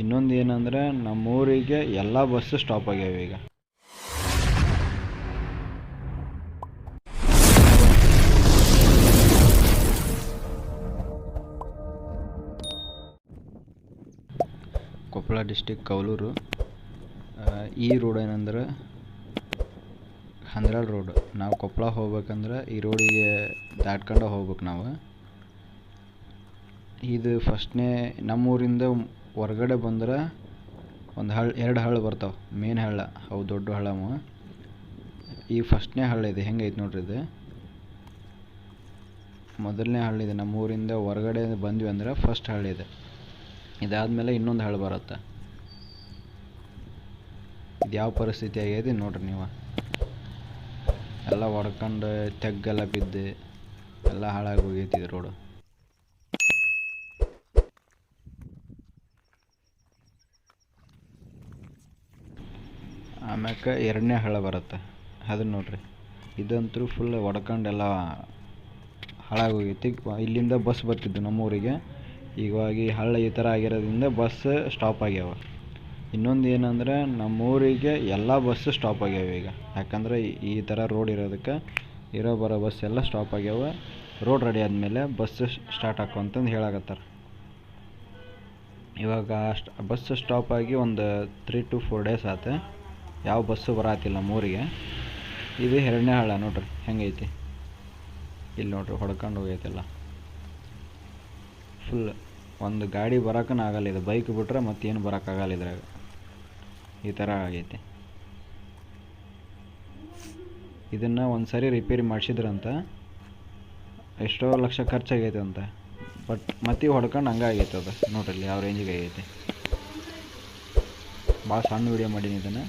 ಇನ್ನೊಂದು ಏನಂದರೆ ನಮ್ಮೂರಿಗೆ ಎಲ್ಲ ಬಸ್ಸು ಸ್ಟಾಪ್ ಆಗ್ಯಾವೆ ಈಗ. ಕೊಪ್ಪಳ ಡಿಸ್ಟಿಕ್ ಕೌಲೂರು ಈ ರೋಡ್ ಏನಂದ್ರೆ ಹಂದ್ರಾಳ್ ರೋಡ್ ನಾವು ಕೊಪ್ಪಳ ಹೋಗ್ಬೇಕಂದ್ರೆ ಈ ರೋಡಿಗೆ ದಾಟ್ಕೊಂಡು ಹೋಗ್ಬೇಕು ನಾವು. ಇದು ಫಸ್ಟ್ನೇ ನಮ್ಮೂರಿಂದ ಹೊರ್ಗಡೆ ಬಂದ್ರೆ ಒಂದು ಹಳ್ಳ ಎರಡು ಹಳ್ಳ ಬರ್ತಾವೆ. ಮೇನ್ ಹಳ್ಳ, ಅವು ದೊಡ್ಡ ಹಳ್ಳಮ ಈ ಫಸ್ಟ್ನೇ ಹಳ್ಳ ಇದೆ, ಹೆಂಗೈತೆ ನೋಡ್ರಿ ಇದು? ಮೊದಲನೇ ಹಳ್ಳ ಇದೆ ನಮ್ಮೂರಿಂದ ಹೊರಗಡೆ ಬಂದ್ವಿ ಅಂದ್ರೆ ಫಸ್ಟ್ ಹಳ್ಳ ಇದೆ. ಇದಾದಮೇಲೆ ಇನ್ನೊಂದು ಹಳ್ಳ ಬರುತ್ತೆ. ಇದು ಯಾವ ಪರಿಸ್ಥಿತಿ ಆಗೈತಿ ನೋಡ್ರಿ ನೀವು? ಎಲ್ಲ ಹೊಡ್ಕೊಂಡು ತೆಗ್ಗೆಲ್ಲ ಬಿದ್ದು ಎಲ್ಲ ಹಾಳಾಗಿ ಹೋಗೈತಿ ರೋಡು. ಆಮ್ಯಾಕ ಎರಡನೇ ಹಳ್ಳ ಬರುತ್ತೆ. ಅದನ್ನ ನೋಡಿರಿ. ಇದಂತೂ ಫುಲ್ ಹೊಡ್ಕೊಂಡೆಲ್ಲ ಹಾಳಾಗೋಗೈತಿ. ಇಲ್ಲಿಂದ ಬಸ್ ಬರ್ತಿದ್ದು ನಮ್ಮೂರಿಗೆ. ಈ ಹಳ್ಳ ಈ ಥರ ಆಗಿರೋದ್ರಿಂದ ಬಸ್ ಸ್ಟಾಪ್ ಆಗ್ಯಾವ. ಇನ್ನೊಂದು ಏನಂದ್ರೆ ನಮ್ಮೂರಿಗೆ ಎಲ್ಲ ಬಸ್ಸು ಸ್ಟಾಪ್ ಆಗ್ಯಾವ ಈಗ. ಯಾಕಂದ್ರೆ ಈ- ಥರ ರೋಡ್ ಇರೋದಕ್ಕೆ ಇರೋ ಬರೋ ಬಸ್ ಎಲ್ಲ ಸ್ಟಾಪ್ ಆಗ್ಯಾವ. ರೋಡ್ ರೆಡಿ ಆದಮೇಲೆ ಬಸ್ ಸ್ಟಾರ್ಟ್ ಹಾಕೋ ಅಂತಂದು ಹೇಳಾಕತ್ತಾರೆ. ಇವಾಗ ಬಸ್ ಸ್ಟಾಪ್ ಆಗಿ ಒಂದು ತ್ರೀ ಟು ಫೋರ್ ಡೇಸ್ ಆತು. ಯಾವ ಬಸ್ಸು ಬರತ್ತಿಲ್ಲ ಮೂರಿಗೆ. ಇದು ಎರಡನೇ ಹಳ್ಳ ನೋಡ್ರಿ, ಹೆಂಗೈತಿ? ಇಲ್ಲಿ ನೋಡ್ರಿ ಹೊಡ್ಕೊಂಡು ಹೋಗೈತಿಲ್ಲ. ಫುಲ್ ಒಂದು ಗಾಡಿ ಬರೋಕ್ಕೂ ಆಗಲ್ಲ, ಇದು ಬೈಕ್ ಬಿಟ್ರೆ ಮತ್ತೇನು ಬರೋಕ್ಕಾಗಲ್ಲ ಇದ್ರಾಗ. ಈ ಥರ ಆಗೈತಿ. ಇದನ್ನು ಒಂದು ಸರಿ ರಿಪೇರಿ ಮಾಡಿಸಿದ್ರಂತ, ಎಷ್ಟೋ ಲಕ್ಷ ಖರ್ಚಾಗೈತೆ ಅಂತ ಬಟ್ ಮತ್ತೆ ಹೊಡ್ಕೊಂಡು ಹಂಗೆ ಆಗೈತೆ ಅದು. ನೋಡ್ರಿ ಯಾವ ರೇಂಜಿಗೆ ಆಗೈತೆ. ಭಾಳ ಸಣ್ಣ ವಿಡಿಯೋ ಮಾಡೀನಿ ಇದನ್ನು.